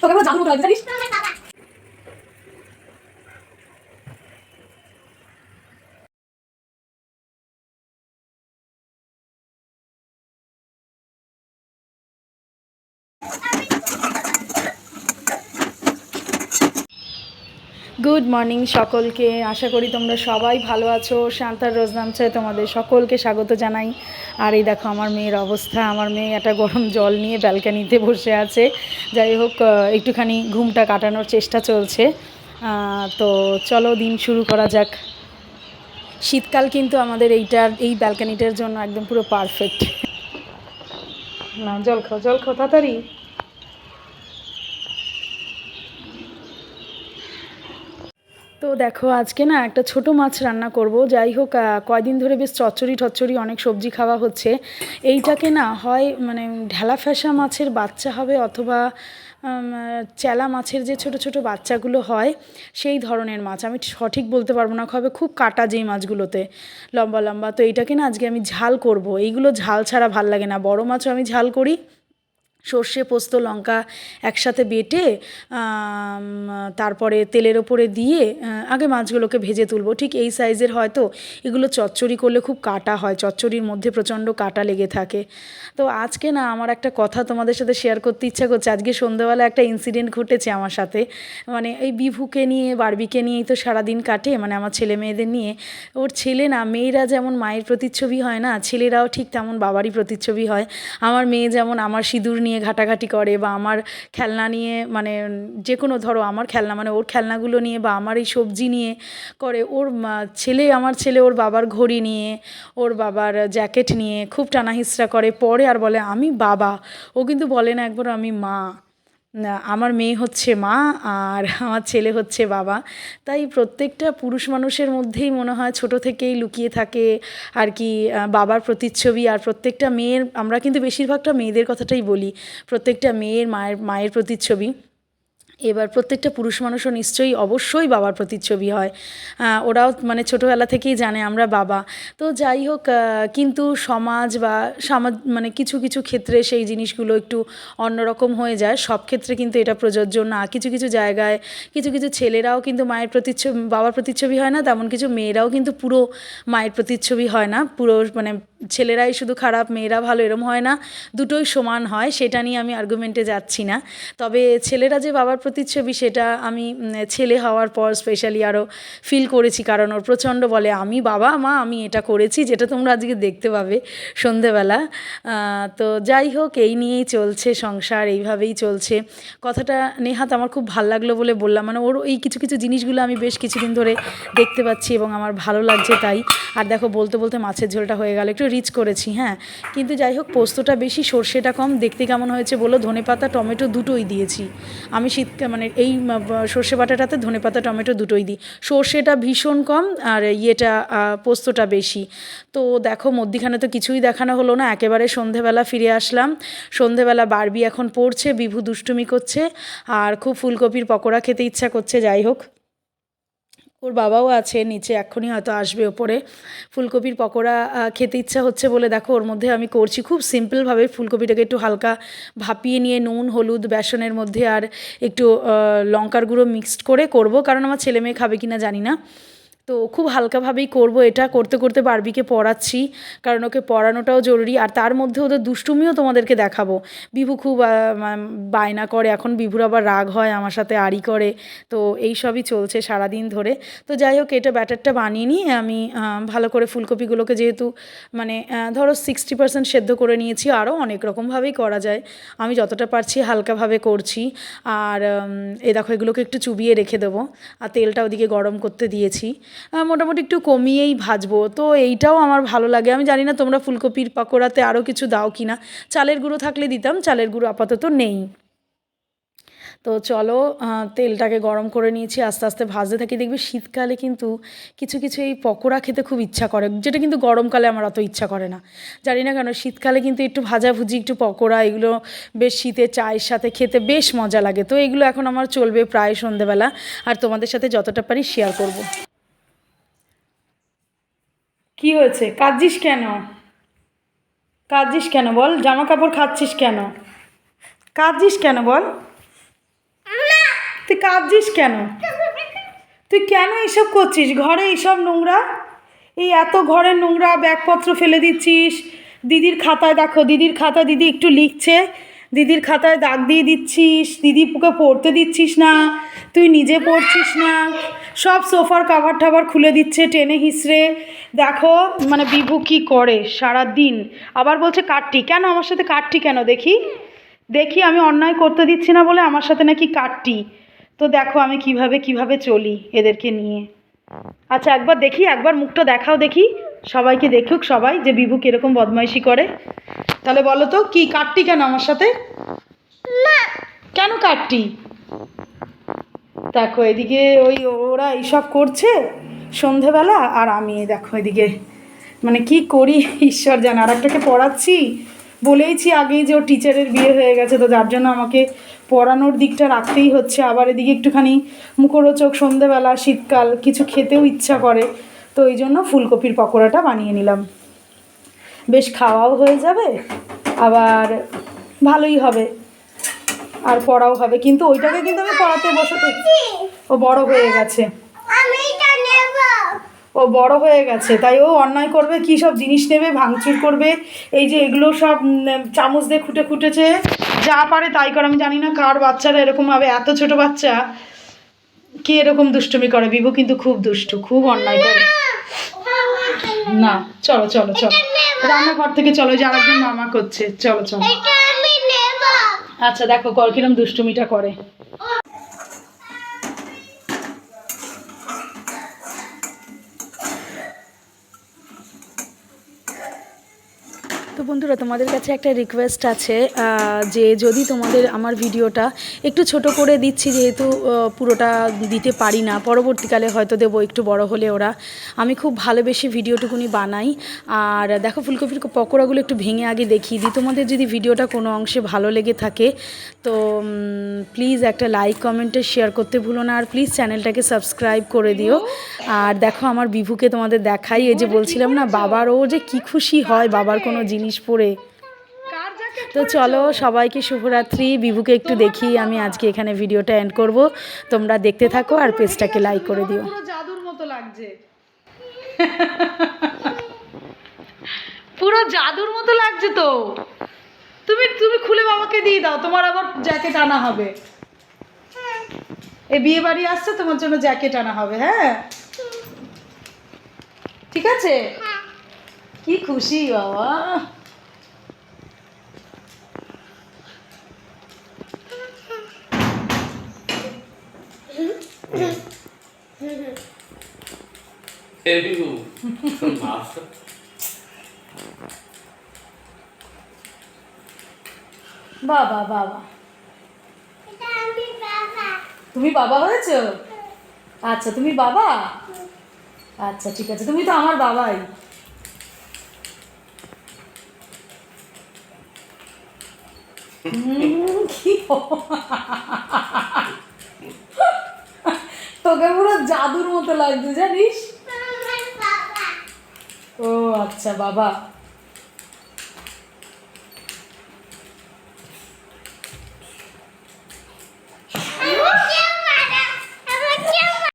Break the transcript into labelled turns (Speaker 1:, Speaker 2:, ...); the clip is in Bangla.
Speaker 1: তোকে আমার লাগছে জানিস?
Speaker 2: গুড মর্নিং সকলকে। আশা করি তোমরা সবাই ভালো আছো। শান্তার রোজনামচায় তোমাদের সকলকে স্বাগত জানাই। আর এই দেখো আমার মেয়ের অবস্থা। আমার মেয়ে একটা গরম জল নিয়ে ব্যালকানিতে বসে আছে। যাই হোক একটুখানি ঘুমটা কাটানোর চেষ্টা চলছে। তো চলো দিন শুরু করা যাক। শীতকাল কিন্তু আমাদের এইটার, এই ব্যালকানিটার জন্য একদম পুরো পারফেক্ট না, জল খাও জল খাও, তাড়াতাড়ি। তো দেখো, আজকে না একটা ছোট মাছ রান্না করব। যাই হোক কয়দিন ধরে বেশ চচ্চড়ি টচ্চড়ি অনেক সবজি খাওয়া হচ্ছে। এইটাকে না হয় মানে ঢেলা ফ্যাসা মাছের বাচ্চা হবে অথবা চেলা মাছের যে ছোট ছোট বাচ্চাগুলো হয়, সেই ধরনের মাছ। আমি সঠিক বলতে পারব না হবে খুব কাটা যেই মাছগুলোতে, লম্বা লম্বা। তো এইটাকে না আজকে আমি ঝাল করব। এইগুলো ঝাল ছাড়া ভালো লাগে না। বড় মাছও আমি ঝাল করি সর্ষে, পোস্ত, লঙ্কা একসাথে বেটে তারপরে তেলের ওপরে দিয়ে আগে মাছগুলোকে ভেজে তুলবো। ঠিক এই সাইজের হয়তো এগুলো চচ্চড়ি করলে খুব কাটা হয়, চচ্চড়ির মধ্যে প্রচণ্ড কাটা লেগে থাকে। তো আজকে না আমার একটা কথা তোমাদের সাথে শেয়ার করতে ইচ্ছা করছে। আজকে সন্ধ্যাবেলা একটা ইনসিডেন্ট ঘটেছে আমার সাথে। মানে এই বিভুকে নিয়ে, বারবিকে নিয়েই তো সারাদিন কাটে মানে আমার ছেলে মেয়েদের নিয়ে। ওর ছেলে না, মেয়েরা যেমন মায়ের প্রতিচ্ছবি হয় না, ছেলেরাও ঠিক তেমন বাবারই প্রতিচ্ছবি হয়। আমার মেয়ে যেমন আমার সিঁদুর নিয়ে ঘাটাঘাটি করে বা আমার খেলনা নিয়ে মানে যে কোনো ধরো আমার খেলনা মানে ওর খেলনাগুলো নিয়ে বা আমার এই সবজি নিয়ে করে ওর ছেলে আমার ছেলে ওর বাবার ঘড়ি নিয়ে, ওর বাবার জ্যাকেট নিয়ে খুব টানাহিসড়া করে, পরে আর বলে আমি বাবা। ও কিন্তু বলে না একবার আমি মা। আমার মেয়ে হচ্ছে মা আর আমার ছেলে হচ্ছে বাবা। তাই প্রত্যেকটা পুরুষ মানুষের মধ্যেই মনে হয় ছোট থেকেই লুকিয়ে থাকে আর কি বাবার প্রতিচ্ছবি। আর প্রত্যেকটা মেয়ের, আমরা কিন্তু বেশিরভাগটা মেয়েদের কথাটাই বলি, প্রত্যেকটা মেয়ের মায়ের মায়ের প্রতিচ্ছবি। এবার প্রত্যেকটা পুরুষ মানুষও নিশ্চয়ই অবশ্যই বাবার প্রতিচ্ছবি হয়। ওরাও মানে ছোটোবেলা থেকেই জানে আমরা বাবা। তো যাই হোক কিন্তু সমাজ বা সমাজ মানে কিছু কিছু ক্ষেত্রে সেই জিনিসগুলো একটু অন্যরকম হয়ে যায়। সব ক্ষেত্রে কিন্তু এটা প্রযোজ্য না। কিছু কিছু জায়গায় কিছু কিছু ছেলেরাও কিন্তু মায়ের প্রতিচ্ছবি, বাবার প্রতিচ্ছবি হয় না, তেমন কিছু মেয়েরাও কিন্তু পুরো মায়ের প্রতিচ্ছবি হয় না। পুরো মানে ছেলেরাই শুধু খারাপ, মেয়েরা ভালো এরম হয় না। দুটোই সমান হয়, সেটা নিয়ে আমি আর্গুমেন্টে যাচ্ছি না। তবে ছেলেরা যে বাবার প্রতিচ্ছবি, সেটা আমি ছেলে হওয়ার পর স্পেশালি আরও ফিল করেছি। কারণ ওর প্রচণ্ড বলে, আমি বাবা, মা, আমি এটা করেছি, যেটা তোমরা আজকে দেখতে পাবে সন্ধেবেলা। তো যাই হোক, এই নিয়েই চলছে সংসার, এইভাবেই চলছে। কথাটা নেহাত আমার খুব ভালো লাগল বলে বললাম। মানে ওর এই কিছু কিছু জিনিসগুলো আমি বেশ কিছুদিন ধরে দেখতে পাচ্ছি এবং আমার ভালো লাগছে তাই। আর দেখো, বলতে বলতে মাছের ঝোলটা হয়ে গেল। একটু রিচ করেছি হ্যাঁ। কিন্তু যাই হোক, পোস্তটা বেশি, সর্ষেটা কম। দেখতে কেমন হয়েছে বলো? ধনেপাতা টমেটো দুটোই দিয়েছি। আমি শীতকাল মানে এই সর্ষে বাটাটাতে ধনেপাতা টমেটো দুটোই দিই। সর্ষেটা ভীষণ কম আর ইয়েটা পোস্তটা বেশি। তো দেখো, মধ্যিখানে তো কিছুই দেখানো হলো না। একেবারে সন্ধেবেলা ফিরে আসলাম। সন্ধেবেলা বারবি এখন পড়ছে, বিভু দুষ্টুমি করছে আর খুব ফুলকপির পকোড়া খেতে ইচ্ছা করছে, যাই হোক। ওর বাবাও আছে নিচে, এক্ষুনি হয়তো আসবে ওপরে। ফুলকপির পকোড়া খেতে ইচ্ছা হচ্ছে বলে দেখো ওর মধ্যে আমি করছি। খুব সিম্পলভাবে ফুলকপিটাকে একটু হালকা ভাপিয়ে নিয়ে নুন, হলুদ, বেসনের মধ্যে আর একটু লঙ্কার গুঁড়ো মিক্সড করে করব। কারণ আমার ছেলে মেয়ে খাবে কি না জানি না। তো খুব হালকাভাবেই করব এটা। করতে করতে বারবিকে পড়াচ্ছি, কারণ ওকে পড়ানোটাও জরুরি। আর তার মধ্যে ওদের দুষ্টুমিও তোমাদেরকে দেখাবো। বিভু খুব বায়না করে, এখন বিভুর আবার রাগ হয়, আমার সাথে আড়ি করে। তো এই সবই চলছে সারাদিন ধরে। তো যাই হোক, এটা ব্যাটারটা বানিয়ে নিয়ে আমি ভালো করে ফুলকপিগুলোকে যেহেতু মানে ধরো সিক্সটি পার্সেন্ট সেদ্ধ করে নিয়েছি, আরও অনেক রকমভাবেই করা যায়। আমি যতটা পারছি হালকাভাবে করছি। আর এ দেখো, এগুলোকে একটু চুবিয়ে রেখে দেবো। আর তেলটা ওদিকে গরম করতে দিয়েছি। মোটামুটি একটু কমিয়েই ভাজবো। তো এইটাও আমার ভালো লাগে। আমি জানি না তোমরা ফুলকপির পকোড়াতে আরও কিছু দাও কি না চালের গুঁড়ো থাকলে দিতাম, চালের গুঁড়ো আপাতত নেই। তো চলো তেলটাকে গরম করে নিয়েছি, আস্তে আস্তে ভাজতে থাকি। দেখবে শীতকালে কিন্তু কিছু কিছু এই পকোড়া খেতে খুব ইচ্ছা করে। যেটা কিন্তু গরমকালে আমার অত ইচ্ছা করে না। জানি না কেন, শীতকালে কিন্তু একটু ভাজাভুজি, একটু পকোড়া, এগুলো বেশ শীতে চায়ের সাথে খেতে বেশ মজা লাগে। তো এগুলো এখন আমার চলবে প্রায় সন্ধেবেলা। আর তোমাদের সাথে যতটা পারি শেয়ার করব। কি হয়েছে? কাঁদছিস কেন? কাঁদছিস কেন বল? জামা কাপড় খাচ্ছিস কেন? কাঁদছিস কেন বল? তুই কাঁদছিস কেন? তুই কেন এইসব করছিস? ঘরে এইসব নোংরা? এই এত ঘরের নোংরা ব্যাগপত্র ফেলে দিচ্ছিস? দিদির খাতায় দেখো, দিদির খাতা দিদি একটু লিখছে। দিদির খাতায় দাগ দিয়ে দিচ্ছিস। দিদি পুকে পড়তে দিচ্ছিস না। তুই নিজে পড়ছিস না। সব সোফার কাভার টাভার খুলে দিচ্ছে টেনে হিসড়ে দেখো মানে বিভু কি করে সারা দিন আবার বলছে কাটটি কেন আমার সাথে কাটটি কেন? দেখি। দেখি আমি অন্যায় করতে দিচ্ছি না বলে আমার সাথে নাকি কাটটি তো দেখো আমি কীভাবে কীভাবে চলি এদেরকে নিয়ে। আচ্ছা একবার দেখি একবার মুখটা দেখাও দেখি। সবাইকে দেখুক সবাই যে বিভু কীরকম বদমাইশি করে। তাহলে বলো তো কি কাটটি কেন আমার সাথে? কেন কাটটি দেখো, এদিকে ওই ওরা এইসব করছে সন্ধেবেলা, আর আমি দেখো এদিকে মানে কি করি? ঈশ্বর জানে আর একটাকে পড়াচ্ছি। বলেইছি আগেই যে ও টিচারের বিয়ে হয়ে গেছে, তো যার জন্য আমাকে পড়ানোর দিকটা রাখতেই হচ্ছে। আবার এদিকে একটুখানি মুখরোচক সন্ধেবেলা, শীতকাল, কিছু খেতেও ইচ্ছা করে, তো এই জন্য ফুলকপির পকোড়াটা বানিয়ে নিলাম। বেশ খাওয়াও হয়ে যাবে, আবার ভালোই হবে। আর পড়াও হবে। কিন্তু ওইটাকে কিন্তু আমি পড়াতে বসাতে ও বড় হয়ে গেছে। ও বড় হয়ে গেছে। তাই ও অন্যায় করবে, কী সব জিনিস নেবে, ভাঙচুর করবে। এই যে এগুলো সব চামচ দিয়ে খুঁটে খুঁটেছে। যা পারে তাই করে, আমি জানি না কার বাচ্চারা এরকম হবে এত ছোট বাচ্চা। কি এরকম দুষ্টুমি করে? বিভু কিন্তু খুব দুষ্টু, খুব অন্যায় করে। না, চলো চলো চলো। রান্নাঘর থেকে চলো যে আরেকজন মামা করছে। চলো চলো। আচ্ছা দেখো কর কিরম দুষ্টুমিটা করে। তো বন্ধুরা, তোমাদের কাছে একটা রিকোয়েস্ট আছে যে যদি তোমাদের আমার ভিডিওটা একটু ছোট করে দিচ্ছি, যেহেতু পুরোটা দিতে পারি না, পরবর্তীকালে হয়তো দেবো একটু বড় হলে ওরা। আমি খুব ভালোবেসে ভিডিওটুকুনি বানাই। আর দেখো, ফুলকপির পকোড়াগুলো একটু ভেঙে আগে দেখিয়ে দিই। তোমাদের যদি ভিডিওটা কোনো অংশে ভালো লেগে থাকে, তো প্লিজ একটা লাইক কমেন্টে শেয়ার করতে ভুলো না। আর প্লিজ চ্যানেলটাকে সাবস্ক্রাইব করে দিও। আর দেখো, আমার বিভুকে তোমাদের দেখাই। এই যে বলছিলাম না, বাবার, ও যে কি খুশি হয় বাবার কোনো জিনিস পরে তো চলো সবাইকে শুভরাত্রি। বিভুকে একটু দেখি আমি আজকে এখানে ভিডিওটা এন্ড করব। তোমরা দেখতে থাকো আর পেজটাকে লাইক করে দিও। জাদুর মতো লাগছে। পুরো জাদুর মতো লাগছে তো। তুমি তুমি খুলে বাবাকে দিয়ে দাও তোমার আবার জ্যাকেট আনা হবে। এই বিয়ে বাড়ি আসছে তোমার জন্য জ্যাকেট আনা হবে হ্যাঁ? ঠিক আছে? কি খুশি বাবা। বাবা বাবা। তুমি বাবা হয়েছো? আচ্ছা তুমি বাবা? আচ্ছা ঠিক আছে। তুমি তো আমার বাবাই। হুম, কি তোকে পুরো জাদুর মতো লাগছে জানিস? ও আচ্ছা বাবা।